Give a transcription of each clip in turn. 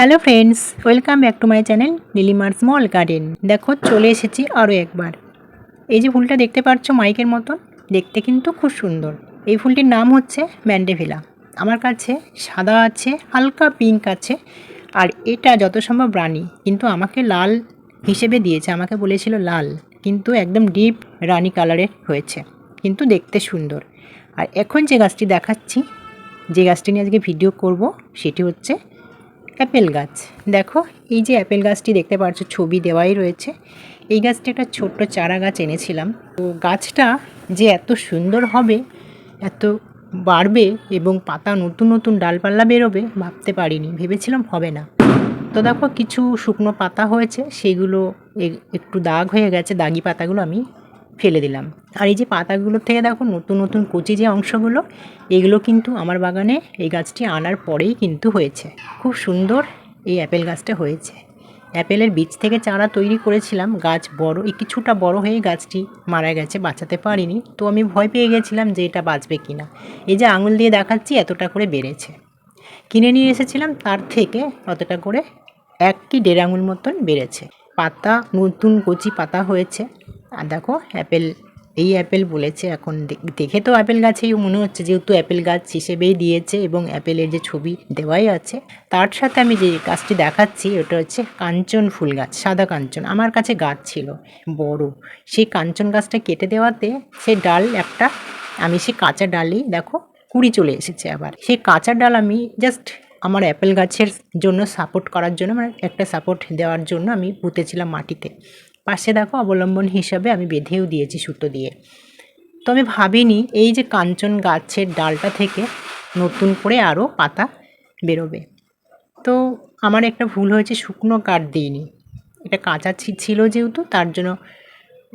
Hello friends welcome back to my channel নীলিমার small garden দেখো, চলে এসেছি আরও একবার। এই যে ফুলটা দেখতে পাচ্ছ মাইকের মতন, দেখতে কিন্তু খুব সুন্দর। এই ফুলটির নাম হচ্ছে ম্যান্ডেভিলা। আমার কাছে সাদা আছে, হালকা পিঙ্ক আছে, আর এটা যত সম্ভব রানী। কিন্তু আমাকে লাল হিসেবে দিয়েছে, আমাকে বলেছিল লাল। কিন্তু একদম ডিপ রানী কালারের হয়েছে। কিন্তু দেখতে সুন্দর। আর এখন যে গাছটি দেখাচ্ছি, যে গাছটি নিয়ে আজকে ভিডিও করব, সেটি হচ্ছে অ্যাপেল গাছ। দেখো, এই যে অ্যাপেল গাছটি দেখতে পাচ্ছ, ছবি দেওয়াই রয়েছে। এই গাছটি একটা ছোট্ট চারা গাছ এনেছিলাম। তো গাছটা যে এত সুন্দর হবে, এত বাড়বে এবং পাতা নতুন নতুন ডালপাল্লা বেরোবে, ভাবতে পারিনি। ভেবেছিলাম হবে না। তো দেখো, কিছু শুকনো পাতা হয়েছে, সেগুলো একটু দাগ হয়ে গেছে, দাগি পাতাগুলো আমি ফেলে দিলাম। আর এই যে পাতাগুলোর থেকে দেখো নতুন নতুন কচি যে অংশগুলো, এগুলো কিন্তু আমার বাগানে এই গাছটি আনার পরেই কিন্তু হয়েছে। খুব সুন্দর এই অ্যাপেল গাছটা হয়েছে। অ্যাপেলের বীজ থেকে চারা তৈরি করেছিলাম। গাছ বড় কিছুটা বড় হয়ে গাছটি মারা গেছে, বাঁচাতে পারিনি। তো আমি ভয় পেয়ে গেছিলাম যে এটা বাঁচবে কিনা। এই যে আঙুল দিয়ে দেখাচ্ছি, এতটা করে বেড়েছে। কিনে নিয়ে এসেছিলাম, তার থেকে অতটা করে এক কি দেড় আঙুল মতন বেড়েছে। পাতা, নতুন কচি পাতা হয়েছে। আর দেখো অ্যাপেল এই অ্যাপেল বলেছে। এখন দেখে তো অ্যাপেল গাছেই মনে হচ্ছে যেহেতু অ্যাপেল গাছ হিসেবেই দিয়েছে এবং অ্যাপেলের যে ছবি দেওয়াই আছে। তার সাথে আমি যে গাছটি দেখাচ্ছি ওটা হচ্ছে কাঞ্চন ফুল গাছ, সাদা কাঞ্চন। আমার কাছে গাছ ছিল, বড়। সেই কাঞ্চন গাছটা কেটে দেওয়াতে সে ডাল একটা, আমি সেই কাঁচা ডালেই দেখো, কুড়ি চলে এসেছে আবার। সেই কাঁচা ডাল আমি জাস্ট আমার অ্যাপেল গাছের জন্য সাপোর্ট করার জন্য মানে একটা সাপোর্ট দেওয়ার জন্য আমি পুঁতেছিলাম মাটিতে। পাশে দেখো অবলম্বন হিসাবে আমি বেঁধেও দিয়েছি সুতো দিয়ে। তো আমি ভাবিনি এই যে কাঞ্চন গাছের ডালটা থেকে নতুন করে আরও পাতা বেরোবে। তো আমার একটা ভুল হয়েছে, শুকনো কাঠ দিইনি। এটা কাঁচা ছিল যেহেতু, তার জন্য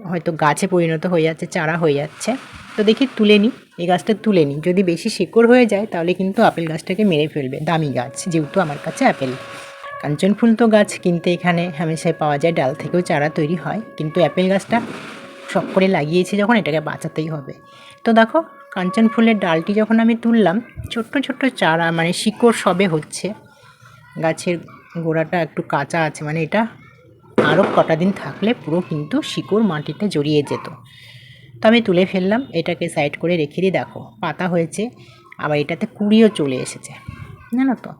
হয়তো গাছে পরিণত হয়ে যাচ্ছে, চারা হয়ে যাচ্ছে। তো দেখি তুলে নিই এই গাছটা তুলে নিই যদি বেশি শিকড় হয়ে যায়, তাহলে কিন্তু আপেল গাছটাকে মেরে ফেলবে, দামি গাছ, যেহেতু আমার কাছে আপেল। কাঞ্চন ফুল তো গাছ কিনতে এখানে হামেশাই পাওয়া যায়, ডাল থেকেও চারা তৈরি হয়। কিন্তু অ্যাপেল গাছটা শখ করে লাগিয়েছি যখন এটাকে বাঁচাতেই হবে। তো দেখো, কাঞ্চন ফুলের ডালটি যখন আমি তুললাম, ছোট্ট ছোট্ট চারা মানে শিকড় সবে হচ্ছে। গাছের গোড়াটা একটু কাঁচা আছে মানে এটা আরও কটা দিন থাকলে পুরো কিন্তু শিকড় মাটিতে জড়িয়ে যেত। তো আমি তুলে ফেললাম, এটাকে সাইড করে রেখে দিই দেখো, পাতা হয়েছে, আবার এটাতে কুড়িও চলে এসেছে। জানো তো?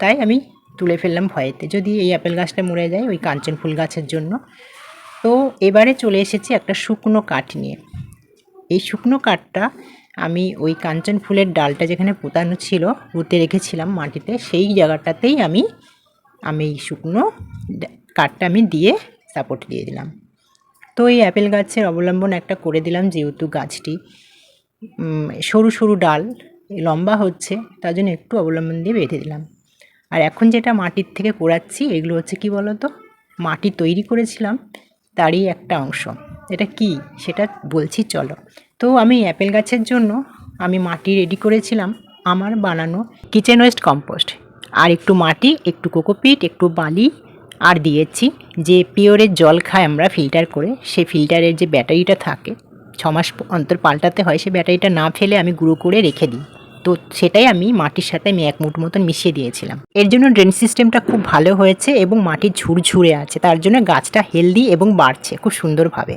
তাই আমি তুলে ফেললাম ভয়েতে। যদি এই আপেল গাছটা মরে যায়, ওই কাঞ্চন ফুল গাছের জন্য। তো এবারে চলে এসেছি একটা শুকনো কাঠ নিয়ে। এই শুকনো কাঠটা আমি ওই কাঞ্চন ফুলের ডালটা যেখানে পোতানো ছিল পুঁতে রেখেছিলাম মাটিতে, সেই জায়গাটাতেই আমি আমি এই শুকনো কাঠটা আমি দিয়ে সাপোর্ট দিয়ে দিলাম। তো এই অ্যাপেল গাছের অবলম্বন একটা করে দিলাম যেহেতু গাছটি সরু সরু ডাল, লম্বা হচ্ছে, তার জন্য একটু অবলম্বন দিয়ে বেঁধে দিলাম। আর এখন যেটা মাটির থেকে কোড়াচ্ছি এগুলো হচ্ছে কি বলো তো মাটি তৈরি করেছিলাম, তারই একটা অংশ। এটা কি? সেটা বলছি, চলো। তো আমি অ্যাপেল গাছের জন্য আমি মাটি রেডি করেছিলাম, আমার বানানো কিচেন ওয়েস্ট কম্পোস্ট। আর একটু মাটি, একটু কোকোপিট, একটু বালি, আর দিয়েছি যে পিওরের জল খাই আমরা ফিল্টার করে, সে ফিল্টারের যে ব্যাটারিটা থাকে ছমাস অন্তর পাল্টাতে হয়, সে ব্যাটারিটা না ফেলে আমি গুঁড়ো করে রেখে দিই। তো সেটাই আমি মাটির সাথে আমি এক মুঠ মতন মিশিয়ে দিয়েছিলাম। এর জন্য ড্রেন সিস্টেমটা খুব ভালো হয়েছে এবং মাটি ঝুরঝুরে আছে। তার জন্য গাছটা হেলদি এবং বাড়ছে খুব সুন্দরভাবে।